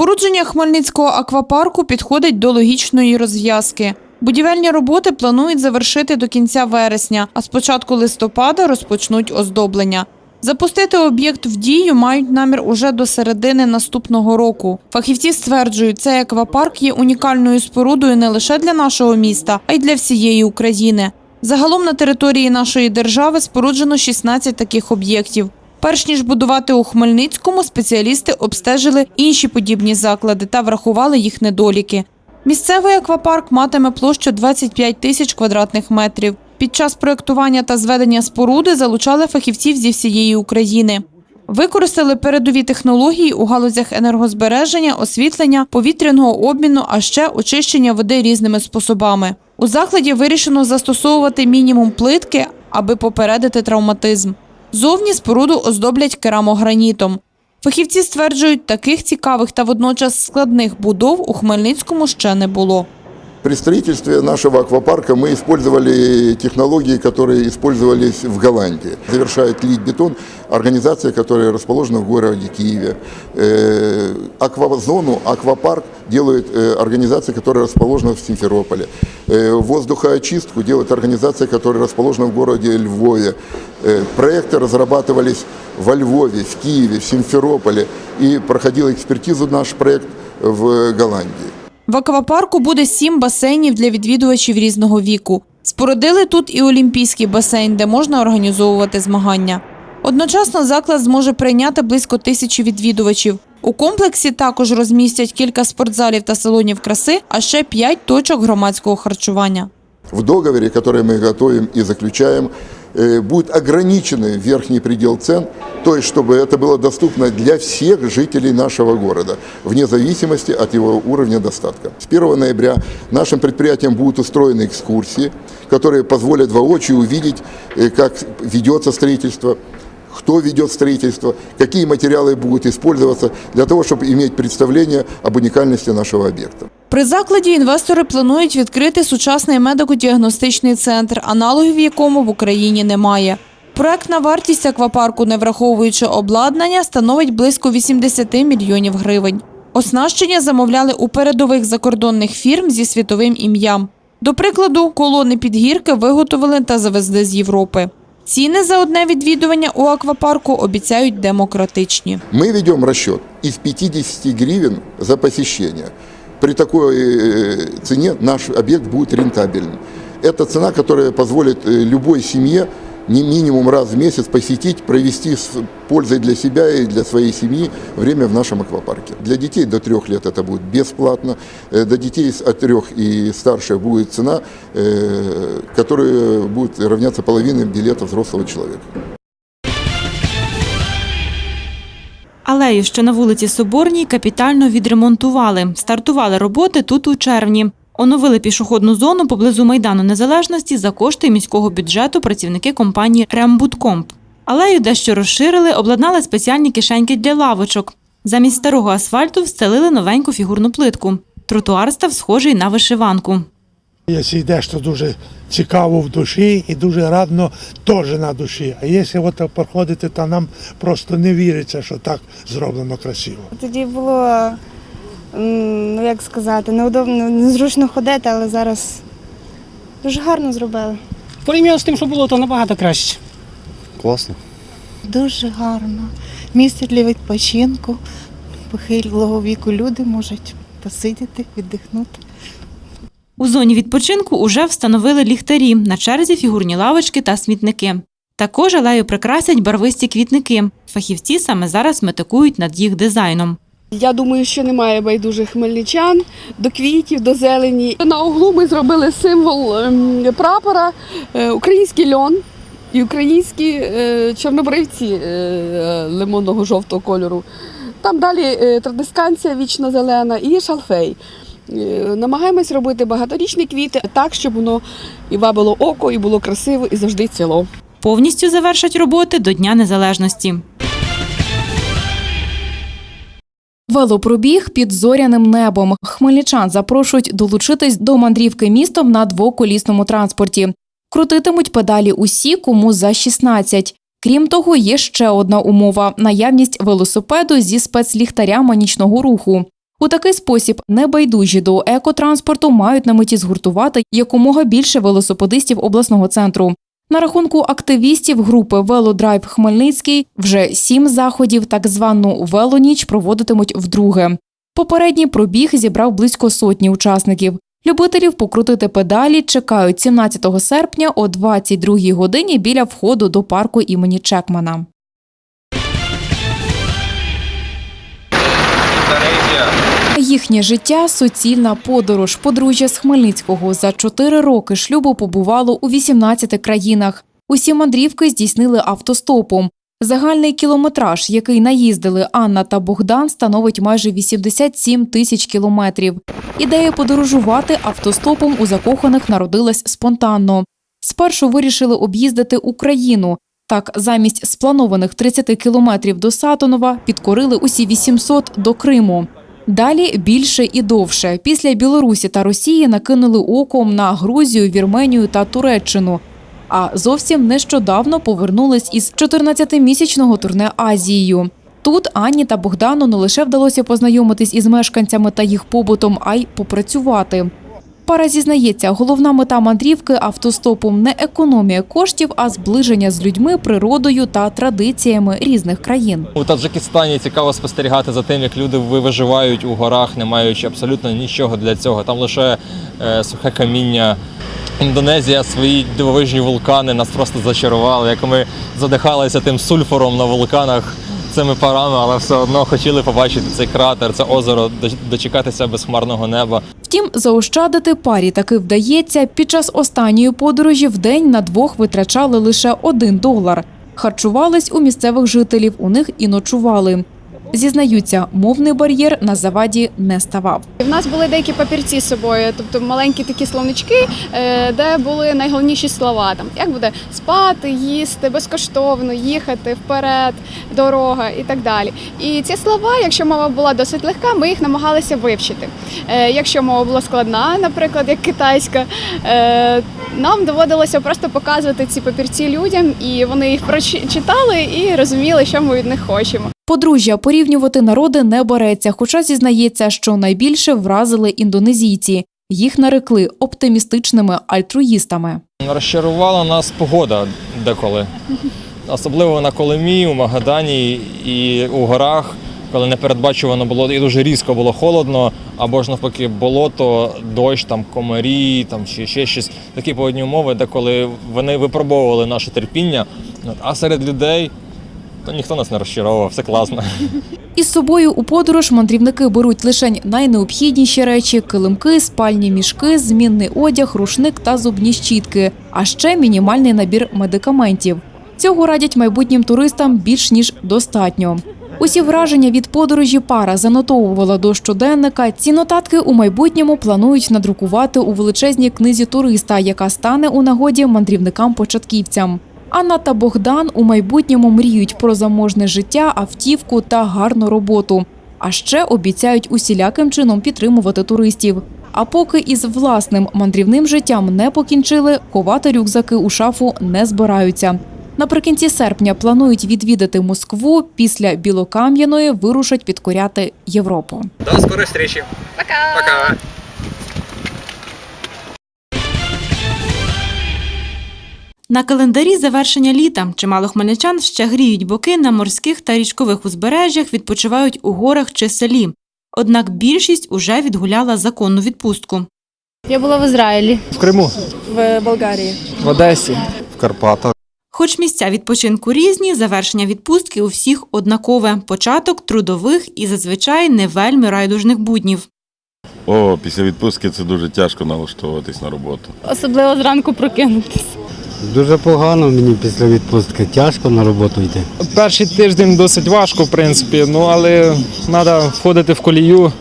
Спорудження Хмельницького аквапарку підходить до логічної розв'язки. Будівельні роботи планують завершити до кінця вересня, а з початку листопада розпочнуть оздоблення. Запустити об'єкт в дію мають намір уже до середини наступного року. Фахівці стверджують, цей аквапарк є унікальною спорудою не лише для нашого міста, а й для всієї України. Загалом на території нашої держави споруджено 16 таких об'єктів. Перш ніж будувати у Хмельницькому, спеціалісти обстежили інші подібні заклади та врахували їх недоліки. Місцевий аквапарк матиме площу 25 тисяч квадратних метрів. Під час проєктування та зведення споруди залучали фахівців зі всієї України. Використали передові технології у галузях енергозбереження, освітлення, повітряного обміну, а ще очищення води різними способами. У закладі вирішено застосовувати мінімум плитки, аби попередити травматизм. Зовні споруду оздоблять керамогранітом. Фахівці стверджують, таких цікавих та водночас складних будов у Хмельницькому ще не було. При строительстве нашего аквапарка мы использовали технологии, которые использовались в Голландии. Завершает лить бетон организация, которая расположена в городе Киеве. Э, Аквазону, аквапарк делает э, организация, которая расположена в Симферополе. Э, Воздухоочистку делает организация, которая расположена в городе Львове. Проекты разрабатывались во Львове, в Киеве, в Симферополе. И проходил экспертизу наш проект в Голландии. В аквапарку буде сім басейнів для відвідувачів різного віку. Спорудили тут і олімпійський басейн, де можна організовувати змагання. Одночасно заклад зможе прийняти близько тисячі відвідувачів. У комплексі також розмістять кілька спортзалів та салонів краси, а ще п'ять точок громадського харчування. В договоре, который мы готовим и заключаем, э, будет ограниченный верхний предел цен, то есть чтобы это было доступно для всех жителей нашего города, вне зависимости от его уровня достатка. С 1 ноября нашим предприятиям будут устроены экскурсии, которые позволят воочию увидеть, э, как ведется строительство, кто ведет строительство, какие материалы будут использоваться для того, чтобы иметь представление об уникальности нашего объекта. При закладі інвестори планують відкрити сучасний медико-діагностичний центр, аналогів якому в Україні немає. Проектна вартість аквапарку, не враховуючи обладнання, становить близько 80 мільйонів гривень. Оснащення замовляли у передових закордонних фірм зі світовим ім'ям. До прикладу, колони підгірки виготовили та завезли з Європи. Ціни за одне відвідування у аквапарку обіцяють демократичні. Мы ведем расчет из 50 гривен за посещение. При такой э, цене наш объект будет рентабельным. Это цена, которая позволит э, любой семье не минимум раз в месяц посетить, провести с пользой для себя и для своей семьи время в нашем аквапарке. Для детей до трех лет это будет бесплатно. Э, До детей от трех и старше будет цена, которая будет равняться половине билета взрослого человека. Алею, що на вулиці Соборній, капітально відремонтували. Стартували роботи тут у червні. Оновили пішохідну зону поблизу Майдану Незалежності за кошти міського бюджету працівники компанії Рембудкомп. Алею дещо розширили, обладнали спеціальні кишеньки для лавочок. Замість старого асфальту встелили новеньку фігурну плитку. Тротуар став схожий на вишиванку. Якщо йдеш, то дуже цікаво в душі і дуже радно теж на душі. А якщо от проходити, то нам просто не віриться, що так зроблено красиво. Тоді було, ну як сказати, неудобно, незручно ходити, але зараз дуже гарно зробили. Порівняно з тим, що було, то набагато краще. Класно. Дуже гарно. Місце для відпочинку. Похилого віку люди можуть посидіти, віддихнути. У зоні відпочинку уже встановили ліхтарі, на черзі фігурні лавочки та смітники. Також алею прикрасять барвисті квітники. Фахівці саме зараз метикують над їх дизайном. Я думаю, що немає байдужих хмельничан до квітів, до зелені. На углу ми зробили символ ем, прапора, е, український льон і українські е, чорнобривці е, лимонного жовтого кольору. Там далі традисканція вічно зелена і шалфей. Е, Намагаємось робити багаторічні квіти так, щоб воно і вабило око, і було красиво, і завжди ціло. Повністю завершать роботи до Дня Незалежності. Велопробіг під зоряним небом. Хмельничан запрошують долучитись до мандрівки містом на двоколісному транспорті. Крутитимуть педалі усі, кому за 16. Крім того, є ще одна умова наявність велосипеду зі спецліхтарями нічного руху. У такий спосіб небайдужі до екотранспорту мають на меті згуртувати якомога більше велосипедистів обласного центру. На рахунку активістів групи Велодрайв Хмельницький вже сім заходів, так звану велоніч, проводитимуть вдруге. Попередній пробіг зібрав близько сотні учасників. Любителів покрутити педалі чекають 17 серпня о 22 годині біля входу до парку імені Чекмана. Їхнє життя суцільна подорож. Подружжя з Хмельницького за чотири роки шлюбу побувало у 18 країнах. Усі мандрівки здійснили автостопом. Загальний кілометраж, який наїздили Анна та Богдан, становить майже 87 тисяч кілометрів. Ідея подорожувати автостопом у закоханих народилась спонтанно. Спершу вирішили об'їздити Україну. Так, замість спланованих 30 кілометрів до Сатонова підкорили усі 800 до Криму. Далі більше і довше. Після Білорусі та Росії накинули оком на Грузію, Вірменію та Туреччину. А зовсім нещодавно повернулись із 14-місячного турне Азією. Тут Анні та Богдану не лише вдалося познайомитись із мешканцями та їх побутом, а й попрацювати. Пара зізнається, головна мета мандрівки автостопом не економія коштів, а зближення з людьми, природою та традиціями різних країн. У Таджикистані цікаво спостерігати за тим, як люди ви- виживають у горах, не маючи абсолютно нічого для цього. Там лише е, сухе каміння. Індонезія свої дивовижні вулкани нас просто зачарували, як ми задихалися тим сульфором на вулканах цими парами, але все одно хотіли побачити цей кратер, це озеро, дочекатися безхмарного неба. Втім, заощадити парі таки вдається. Під час останньої подорожі в день на двох витрачали лише один долар. Харчувались у місцевих жителів, у них і ночували. Зізнаються, мовний бар'єр на заваді не ставав. В нас були деякі папірці з собою, тобто маленькі такі словнички, е, де були найголовніші слова. Там як буде спати, їсти, безкоштовно, їхати вперед, дорога і так далі. І ці слова, якщо мова була досить легка, ми їх намагалися вивчити. Е, Якщо мова була складна, наприклад, як китайська, е, нам доводилося просто показувати ці папірці людям, і вони їх прочитали і розуміли, що ми від них хочемо. Подружжя порівнювати народи не береться, хоча зізнається, що найбільше вразили індонезійці. Їх нарекли оптимістичними альтруїстами. Розчарувала нас погода деколи. Особливо на Колимі, у Магадані і у горах, коли непередбачувано було і дуже різко було холодно, або ж навпаки болото, дощ, там комарі, там чи ще щось. Такі погодні умови, де коли вони випробовували наше терпіння. А серед людей то ніхто нас не розчаровував, все класно. Із собою у подорож мандрівники беруть лише найнеобхідніші речі: килимки, спальні мішки, змінний одяг, рушник та зубні щітки, а ще мінімальний набір медикаментів. Цього радять майбутнім туристам більш ніж достатньо. Усі враження від подорожі пара занотовувала до щоденника. Ці нотатки у майбутньому планують надрукувати у величезній книзі туриста, яка стане у нагоді мандрівникам-початківцям. Анна та Богдан у майбутньому мріють про заможне життя, автівку та гарну роботу. А ще обіцяють усіляким чином підтримувати туристів. А поки із власним мандрівним життям не покінчили, ховати рюкзаки у шафу не збираються. Наприкінці серпня планують відвідати Москву. Після Білокам'яної вирушать підкоряти Європу. До скорої зустрічі. Пока! Пока. На календарі завершення літа чимало хмельничан ще гріють боки на морських та річкових узбережжях, відпочивають у горах чи селі. Однак більшість уже відгуляла законну відпустку. Я була в Ізраїлі. В Криму, В Болгарії. в Одесі. в Карпатах. Хоч місця відпочинку різні, завершення відпустки у всіх однакове початок трудових і зазвичай не вельми райдужних буднів. О, після відпустки це дуже тяжко налаштовуватись на роботу. Особливо зранку прокинутися. Дуже погано мені після відпустки. Тяжко на роботу йти. Перший тиждень досить важко, в принципі, ну але треба входити в колію.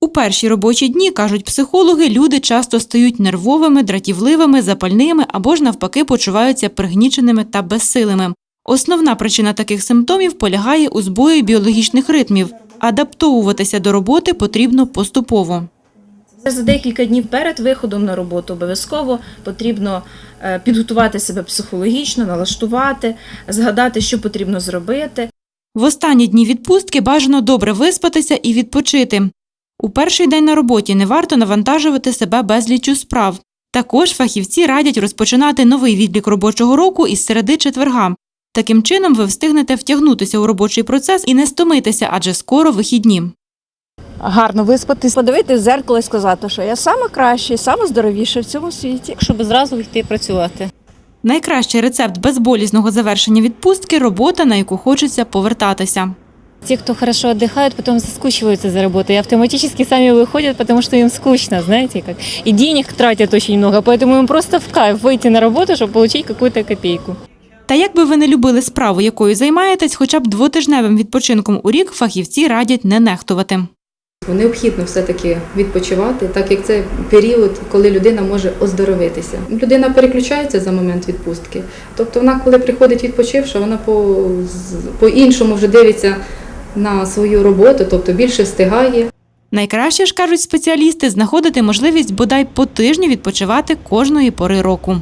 У перші робочі дні, кажуть психологи, люди часто стають нервовими, дратівливими, запальними або ж навпаки почуваються пригніченими та безсилими. Основна причина таких симптомів полягає у збої біологічних ритмів. Адаптовуватися до роботи потрібно поступово. За декілька днів перед виходом на роботу обов'язково потрібно е, підготувати себе психологічно, налаштувати, згадати, що потрібно зробити. В останні дні відпустки бажано добре виспатися і відпочити. У перший день на роботі не варто навантажувати себе безліччю справ. Також фахівці радять розпочинати новий відлік робочого року із середи четверга. Таким чином ви встигнете втягнутися у робочий процес і не стомитися, адже скоро вихідні гарно виспатись, подивитись в зеркало і сказати, що я саме кращий, саме здоровіший в цьому світі. щоб зразу йти працювати. Найкращий рецепт безболісного завершення відпустки робота, на яку хочеться повертатися. Те, кто хорошо отдыхают, потом заскучиваются за работой и автоматически сами выходят, потому что им скучно, знаете как. И денег тратят очень много, поэтому им просто в кайф выйти на работу, чтобы получить какую-то копейку. Та як би ви не любили справу, якою займаєтесь, хоча б двотижневим відпочинком у рік фахівці радять не нехтувати. Необхідно все-таки відпочивати, так як це період, коли людина може оздоровитися. Людина переключається за момент відпустки. Тобто вона, коли приходить відпочивши, вона по-іншому вже дивиться на свою роботу, тобто більше встигає. Найкраще ж кажуть спеціалісти знаходити можливість бодай по тижню відпочивати кожної пори року.